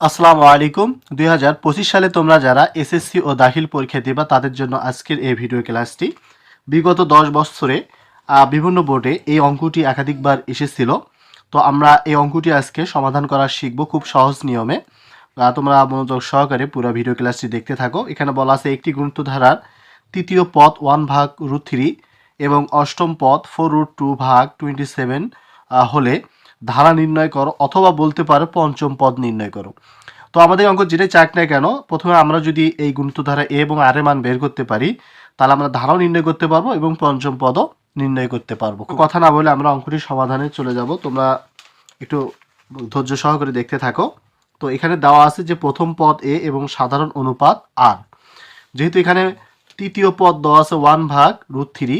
আসসালামু আলাইকুম। দুই হাজার পঁচিশ সালে তোমরা যারা এসএসসি ও দাখিল পরীক্ষা দিবা, তাদের জন্য আজকের এই ভিডিও ক্লাসটি বিগত দশ বছরে বিভিন্ন বোর্ডে এই অঙ্কটি একাধিকবার এসেছিল। তো আমরা এই অঙ্কটি আজকে সমাধান করা শিখব খুব সহজ নিয়মে। তোমরা মনোযোগ সহকারে পুরো ভিডিও ক্লাসটি দেখতে থাকো। এখানে বলা আছে একটি গুরুত্বধারার তৃতীয় পদ ওয়ান ভাগ রুট থ্রি এবং অষ্টম পদ ফোর রুট টু ভাগ টোয়েন্টি সেভেন হলে ধারা নির্ণয় করো অথবা বলতে পারো পঞ্চম পদ নির্ণয় করো। তো আমাদের অঙ্ক যেটাই চাক না কেন প্রথমে আমরা যদি এই গুণিতধারা এ এবং আর এর মান বের করতে পারি তাহলে আমরা ধারাও নির্ণয় করতে পারব এবং পঞ্চম পদও নির্ণয় করতে পারব। কথা না বলে আমরা অঙ্কটি সমাধানে চলে যাব। তোমরা একটু ধৈর্য সহকারে দেখতে থাকো। তো এখানে দেওয়া আছে যে প্রথম পদ এ এবং সাধারণ অনুপাত আর। যেহেতু এখানে তৃতীয় পদ দেওয়া আছে ওয়ান ভাগ রুট থ্রি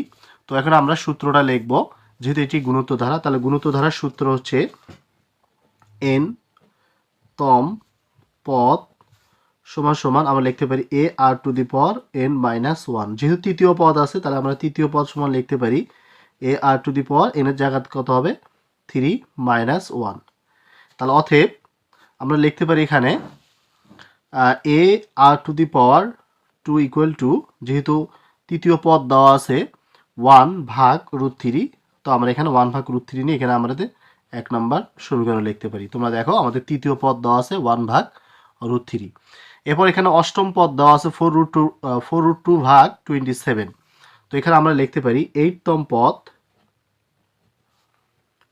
তো এখন আমরা সূত্রটা লিখব। যেহেতু এটি গুণত্ব ধারা তাহলে গুণত্ব ধারার সূত্র হচ্ছে এন তম পদ সমান সমান আমরা লিখতে পারি a r to the power n minus one. যেহেতু তৃতীয় পদ আছে, তাহলে আমরা তৃতীয় পদ সমান লিখতে পারি এ আর টু দি পাওয়ার এনের জায়গা কত হবে? Three minus one. তাহলে অথেব আমরা লিখতে পারি এখানে a r to the power two equal to, যেহেতু তৃতীয় পদ দেওয়া আছে, ওয়ান ভাগ রুট থ্রি তো আমরা এখানে ওয়ান ভাগ রুট থ্রি নিয়ে এখানে আমাদের এক নম্বর সমীকরণ লিখতে পারি। তোমরা দেখো, আমাদের তৃতীয় পদ দেওয়া আছে ওয়ান ভাগ রুট থ্রি এরপর এখানে অষ্টম পদ দেওয়া আছে four root two four root two ভাগ টোয়েন্টি সেভেন তো এখানে আমরা লিখতে পারি এইটতম পদ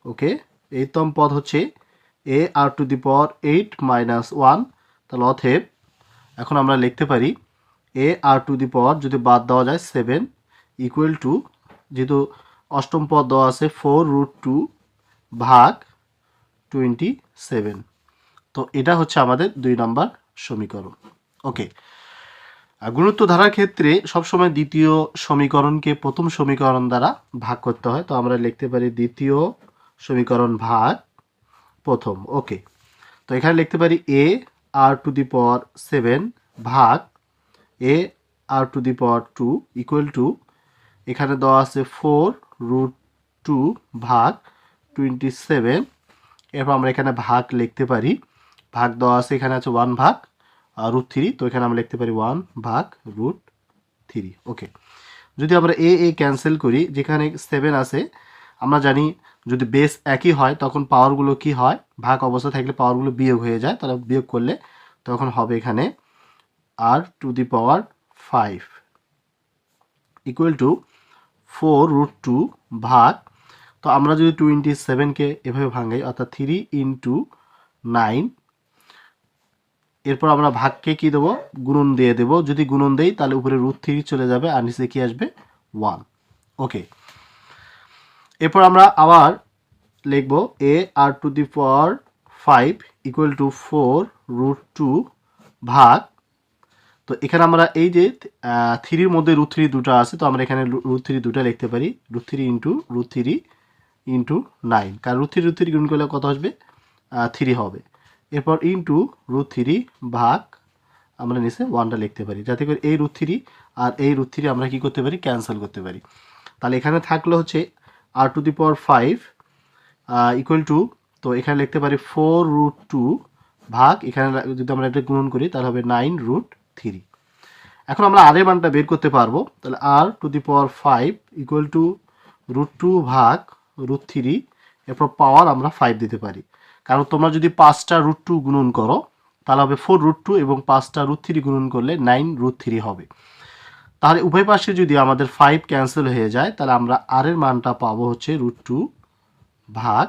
ওকে এইটতম পদ হচ্ছে a r to the power eight minus one তাহলে অথেব এখন আমরা লিখতে পারি এ আর টু দি পাওয়ার যদি বাদ দেওয়া যায় সেভেন ইকুয়াল টু যেহেতু অষ্টম পদ দেওয়া আছে ফোর রুট টু ভাগ টোয়েন্টি সেভেন তো এটা হচ্ছে আমাদের দুই নম্বর সমীকরণ। ওকে গুরুত্ব ধারার ক্ষেত্রে সবসময় দ্বিতীয় সমীকরণকে প্রথম সমীকরণ দ্বারা ভাগ করতে হয়। তো আমরা লিখতে পারি দ্বিতীয় সমীকরণ ভাগ প্রথম। ওকে তো এখানে লিখতে পারি a r to the power seven ভাগ a r to the power two equal to এখানে দেওয়া আছে ফোর রুট টু ভাগ টোয়েন্টি সেভেন এরপর আমরা এখানে ভাগ লিখতে পারি। ভাগ দেওয়া আছে, এখানে আছে ওয়ান ভাগ রুট থ্রি তো এখানে আমরা লিখতে পারি ওয়ান ভাগ রুট থ্রি ওকে যদি আমরা এ এ ক্যান্সেল করি, যেখানে সেভেন আছে, আমরা জানি যদি বেস একই হয়, তখন পাওয়ারগুলো কি হয়? ভাগ অবস্থা থাকলে পাওয়ারগুলো বিয়োগ হয়ে যায় তাহলে বিয়োগ করলে তখন হবে এখানে r to the power five equal to four root two ভাগ, তো আমরা যদি টোয়েন্টি সেভেনকে এভাবে ভাঙাই, অর্থাৎ থ্রি ইন্টু নাইন, এরপর আমরা ভাগকে কি দেবো? গুণন দিয়ে দেবো। যদি গুণন দেই, তাহলে উপরে রুট থ্রি চলে যাবে আর নিচে কি আসবে? ওয়ান। ওকে। এরপর আমরা আবার লিখব a r to the power five equal to four root two ভাগ তো এখানে আমরা এই যে থ্রির মধ্যে রুট থ্রি দুটো আছে, তো আমরা এখানে রুট থ্রি দুটো লিখতে পারি। Root three into root three into nine কারণ রুট থ্রি রুট থ্রি গুণ করলে কত আসবে? থ্রি হবে। এরপর ইন্টু রুট থ্রি ভাগ আমরা নিচে ওয়ানটা লিখতে পারি। যাতে করে এই রুট থ্রি আর এই রুট থ্রি আমরা কী করতে পারি? ক্যান্সেল করতে পারি। তাহলে এখানে থাকল হচ্ছে r to the power five equal to তো এখানে লিখতে পারি ফোর রুট টু ভাগ। এখানে যদি আমরা এটা গুণন করি, তাহলে হবে নাইন রুট থ্রি। এখন আমরা আর এর মানটা বের করতে পারব। তাহলে r to the power five equal to root two ভাগ রুট থ্রি এরপর পাওয়ার আমরা ফাইভ দিতে পারি। কারণ তোমরা যদি পাঁচটা রুট টু গুণন করো, তাহলে হবে ফোর রুট টু এবং পাঁচটা রুট থ্রি গুণন করলে নাইন রুট থ্রি হবে। তাহলে উভয় পাশে যদি আমাদের ফাইভ ক্যান্সেল হয়ে যায়, তাহলে আমরা আর এর মানটা পাবো হচ্ছে রুট টু ভাগ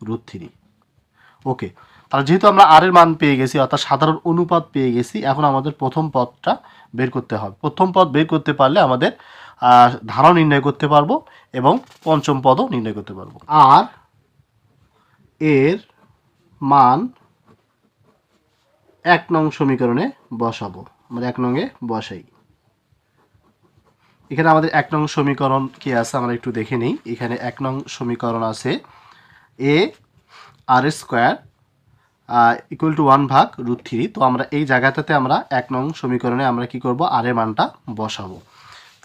রুট থ্রি ওকে তাহলে যেহেতু আমরা আর এর মান পেয়ে গেছি, অর্থাৎ সাধারণ অনুপাত পেয়ে গেছি, এখন আমাদের প্রথম পদটা বের করতে হবে। প্রথম পদ বের করতে পারলে আমাদের ধারা নির্ণয় করতে পারব এবং পঞ্চম পদও নির্ণয় করতে পারব। আর এর মান এক নং সমীকরণে বসাবো। আমরা এক নংয়ে বসাই। এখানে আমাদের এক নং সমীকরণ কি আছে আমরা একটু দেখে নিই। এখানে এক নং সমীকরণ আছে a r square equal to one ভাগ রুট থ্রি তো আমরা এই জায়গাটাতে আমরা এক নং সমীকরণে আমরা কি করব? আর এর মানটা বসাবো।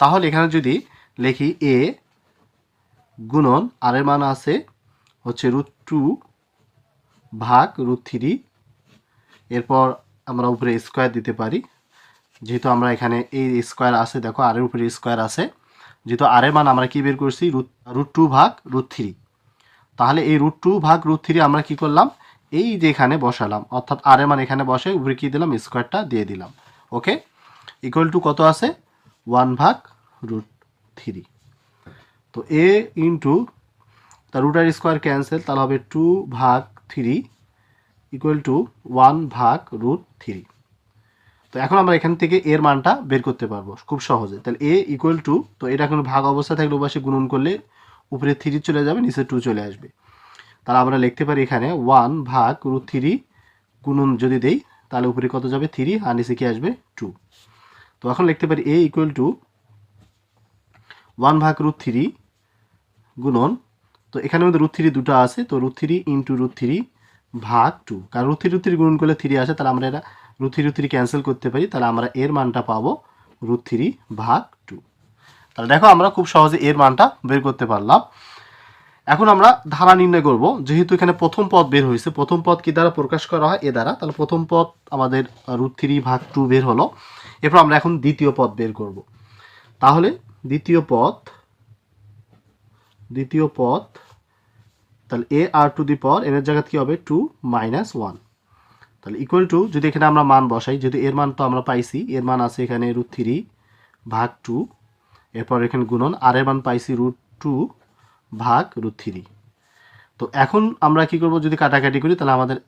তাহলে এখানে যদি লিখি এ গুণন আর এর মান আছে হচ্ছে রুট টু ভাগ রুট থ্রি এরপর আমরা উপরে স্কোয়ার দিতে পারি। যেহেতু আমরা এখানে এই স্কোয়ার আছে, দেখো আরের উপরে স্কোয়ার আছে। যেহেতু আরের মান আমরা কি বের করছি? রুট রুট টু ভাগ রুট থ্রি তাহলে এই রুট টু ভাগ রুট থ্রি আমরা কি করলাম? এই যে এখানে বসালাম, অর্থাৎ আরের মান এখানে বসে কি দিলাম স্কোয়ারটা দিয়ে দিলাম ওকে ইকুয়াল টু কত আছে? ওয়ান ভাগ রুট থ্রি তো এ ইন্টু তার রুটার স্কোয়ার ক্যান্সেল তাহলে হবে টু ভাগ থ্রি ইকুয়াল টু ওয়ান ভাগ রুট থ্রি তো এখন আমরা এখান থেকে এর মানটা বের করতে পারব, খুব সহজে। তাহলে এ ইকুয়াল টু তো এটা এখন ভাগ অবস্থা থাকলে ওপাশে গুণন করলে উপরে থ্রি চলে যাবে, নিচে টু চলে আসবে। তাহলে আমরা লিখতে পারি এখানে ওয়ান ভাগ রুট থ্রি গুণন যদি দেই, তাহলে উপরে কত যাবে? থ্রি আর নিচে কি আসবে? টু তো এখন লিখতে পারি এ ইকুয়াল টু ওয়ান ভাগ রুট থ্রি গুণন। তো এখানে মধ্যে রুট থ্রি দুটো আছে, তো root three into root three ভাগ টু কারণ রুট থ্রি রুট থ্রি গুণন করলে থ্রি আসে, তাহলে আমরা এটা root three root three cancel করতে পারি, তাহলে আমরা এর মানটা পাবো রুট থ্রি ভাগ টু তাহলে দেখো আমরা খুব সহজে এর মানটা বের করতে পারলাম। এখন আমরা ধারা নির্ণয় করব, যেহেতু এখানে প্রথম পদ বের হয়েছে, প্রথম পদ কি দ্বারা প্রকাশ করা হয়? এ দ্বারা। তাহলে প্রথম পদ আমাদের রুট থ্রি ভাগ টু বের হলো। এরপর আমরা এখন দ্বিতীয় পদ বের করব। তাহলে দ্বিতীয় পদ দ্বিতীয় পদ, তাহলে এ আর টু দি পাওয়ার এর জায়গায় কি হবে? টু মাইনাস ওয়ান তাহলে ইকুয়াল টু যদি এখানে আমরা মান বসাই যদি এর মান তো আমরা পাইছি, এর মান আছে এখানে রুট থ্রি ভাগ টু এরপর এখানে গুণন আর এর মান পাইছি রুট টু ভাগ রুট থ্রি তো এখন আমরা কি করব? যদি কাটাকাটি করি, তাহলে আমাদের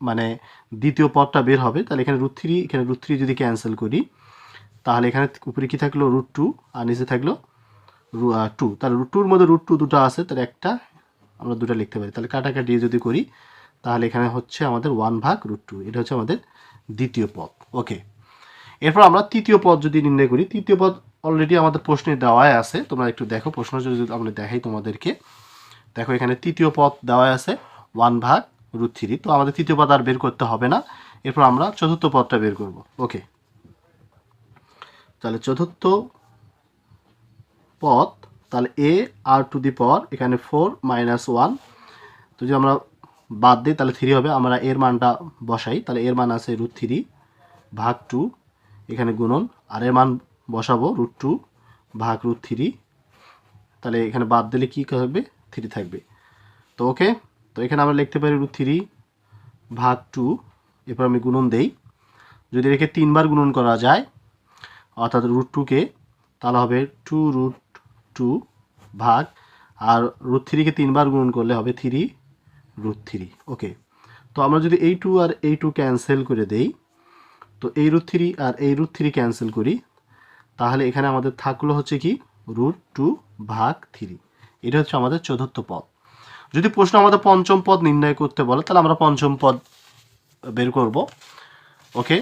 মানে দ্বিতীয় পদটা বের হবে। তাহলে এখানে রুট থ্রি এখানে রুট থ্রি যদি ক্যান্সেল করি, তাহলে এখানে উপরে কি থাকল? রুট টু আর নিচে থাকল টু তাহলে রুট টুর মধ্যে রুট টু দুটো আছে, তাহলে একটা আমরা দুটো লিখতে পারি। তাহলে কাটাকাটি যদি করি, তাহলে এখানে হচ্ছে আমাদের ওয়ান ভাগ রুট টু এটা হচ্ছে আমাদের দ্বিতীয় পদ। ওকে এরপর আমরা তৃতীয় পদ যদি নির্ণয় করি, তৃতীয় পদ অলরেডি আমাদের প্রশ্নে দেওয়াই আছে। তোমরা একটু দেখো প্রশ্ন, যদি আমরা দেখাই তোমাদেরকে। দেখো, এখানে তৃতীয় পদ দেওয়াই আছে ওয়ান ভাগ রুট থ্রি তো আমাদের তৃতীয় পদ আর বের করতে হবে না। এরপর আমরা চতুর্থ পদটা বের করব। ওকে তাহলে চতুর্থ পদ, তাহলে এ আর টু দি পাওয়ার এখানে ফোর মাইনাস ওয়ান তো যদি আমরা বাদ দিই, তাহলে থ্রি হবে। আমরা এর মানটা বসাই। তাহলে এর মান আছে রুট থ্রি ভাগ টু এখানে গুণন। আর এর মান বসাবো রুট টু ভাগ রুট থ্রি তাহলে এখানে বাদ দিলে কী থাকবে থ্রি থাকবে। তো ওকে তো এখানে আমরা লিখতে পারি রুট থ্রি ভাগ টু এরপর আমি গুণন দেই। যদি রেখে তিনবার গুণন করা যায়, অর্থাৎ রুট টুকে তাহলে হবে টু রুট টু ভাগ, আর রুট থ্রিকে তিনবার গুণন করলে হবে থ্রি রুট থ্রি ওকে তো আমরা যদি এই টু আর এই টু ক্যান্সেল করে দেই, তো এই রুট থ্রি আর এই রুট থ্রি ক্যান্সেল করি তাহলে এখানে আমাদের থাকল হচ্ছে কি রুট টু ভাগ থ্রি এটা হচ্ছে আমাদের চতুর্থ পদ। যদি প্রশ্ন আমাদের পঞ্চম পদ নির্ণয় করতে বলে, তাহলে আমরা পঞ্চম পদ বের করব। ওকে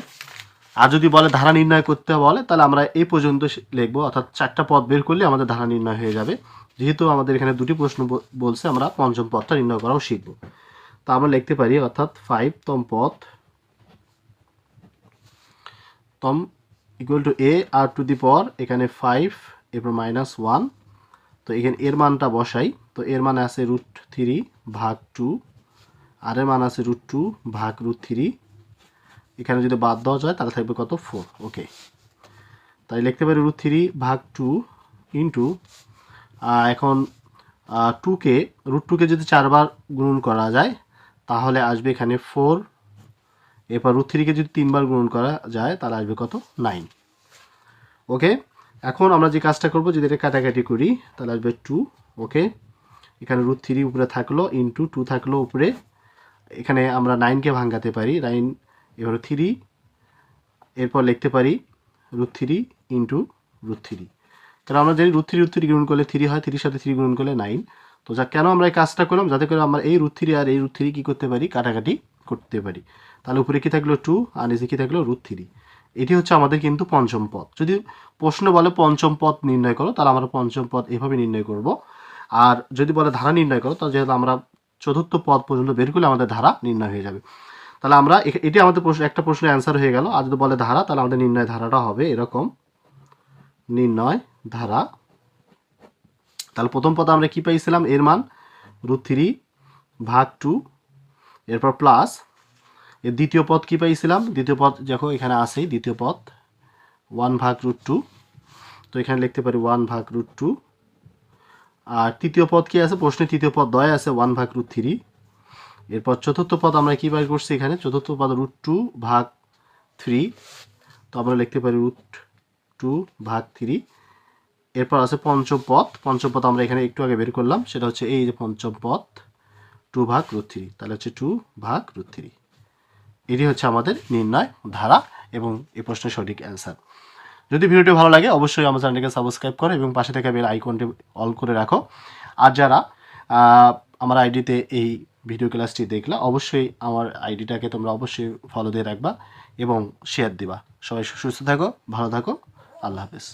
আর যদি বলে ধারা নির্ণয় করতে বলে, তাহলে আমরা এই পর্যন্ত লিখব। অর্থাৎ চারটা পদ বের করলে আমাদের ধারা নির্ণয় হয়ে যাবে। যেহেতু আমাদের এখানে দুটি প্রশ্ন বলছে, আমরা পঞ্চম পদটা নির্ণয় করাও শিখব। তা আমরা লিখতে পারি, অর্থাৎ ফাইভ তম পদ, তম equal to a r to the power এখানে ফাইভ এরপর মাইনাস ওয়ান তো এখানে এর মানটা বসাই। তো এর মানে আছে রুট থ্রি ভাগ টু আর এর মান আছে রুট টু ভাগ রুট থ্রি এখানে যদি বাদ দেওয়া যায়, তাহলে থাকবে কত? ফোর ওকে তাই লিখতে পারি রুট থ্রি ভাগ টু ইন্টু এখন টুকে রুট টুকে যদি চারবার গুণন করা যায়, তাহলে আসবে এখানে ফোর এরপর রুট থ্রিকে যদি তিনবার গুণন করা যায়, তাহলে আসবে কত? নাইন ওকে এখন আমরা যে কাজটা করব, যদি এটা কাটাকাটি করি, তাহলে আসবে টু ওকে এখানে রুট থ্রি উপরে থাকল ইন্টু টু থাকল উপরে। এখানে আমরা নাইনকে ভাঙাতে পারি নাইন এবার থ্রি এরপর লিখতে পারি root three into root three কারণ আমরা জানি রুট থ্রি রুট থ্রি গুণন করলে থ্রি হয় থ্রির সাথে থ্রি গুণন করলে নাইন তো যা কেন আমরা এই কাজটা করলাম? যাতে করে আমরা এই রুট থ্রি আর এই রুট থ্রি কী করতে পারি? কাটাকাটি করতে পারি। তাহলে উপরে কী থাকল টু আর নিচে কী থাকল রুট থ্রি এটি হচ্ছে আমাদের কিন্তু পঞ্চম পদ। যদি প্রশ্ন বলে পঞ্চম পদ নির্ণয় করো, তাহলে আমরা পঞ্চম পদ এভাবে নির্ণয় করব। আর যদি বলে ধারা নির্ণয় করো, তাহলে যেহেতু আমরা চতুর্থ পদ পর্যন্ত বের করলে আমাদের ধারা নির্ণয় হয়ে যাবে। তাহলে আমরা এটি আমাদের প্রশ্ন, একটা প্রশ্নের অ্যান্সার হয়ে গেল। আর যদি বলে ধারা, তাহলে আমাদের নির্ণয় ধারাটা হবে এরকম। নির্ণয় ধারা। তাহলে প্রথম পদে আমরা কি পাইছিলাম? এর মান রুট থ্রি ভাগ টু এরপর প্লাস এর দ্বিতীয় পদ কি পাইছিলাম? দ্বিতীয় পদ দেখো, এখানে আসেই দ্বিতীয় পদ ওয়ান ভাগ রুট টু তো এখানে লিখতে পারি ওয়ান ভাগ রুট টু আর তৃতীয় পদ কি আছে? প্রশ্নে তৃতীয় পদ দয় আছে ওয়ান ভাগ রুট থ্রি এরপর চতুর্থ পদ আমরা কী বার করছি এখানে? চতুর্থ পদ রুট টু ভাগ থ্রি তো আমরা লিখতে পারি রুট টু ভাগ থ্রি এরপর আছে পঞ্চম পদ। পঞ্চম পদ আমরা এখানে একটু আগে বের করলাম, সেটা হচ্ছে এই যে পঞ্চম পদ। টু ভাগ রুট থ্রি তাহলে হচ্ছে টু ভাগ রুট থ্রি এটি হচ্ছে আমাদের নির্ণয় ধারা এবং এই প্রশ্নের সঠিক অ্যান্সার যদি ভিডিওটি ভালো লাগে, অবশ্যই আমার চ্যানেলটিকে সাবস্ক্রাইব করো এবং পাশে থেকে বেল আইকনটি অল করে রাখো। আর যারা আমার আইডিতে এই ভিডিও ক্লাসটি দেখলে, অবশ্যই আমার আইডিটাকে তোমরা অবশ্যই ফলো দিয়ে রাখবা এবং শেয়ার দিবা। সবাই সুস্থ থাকো, ভালো থাকো, আল্লাহ হাফেজ।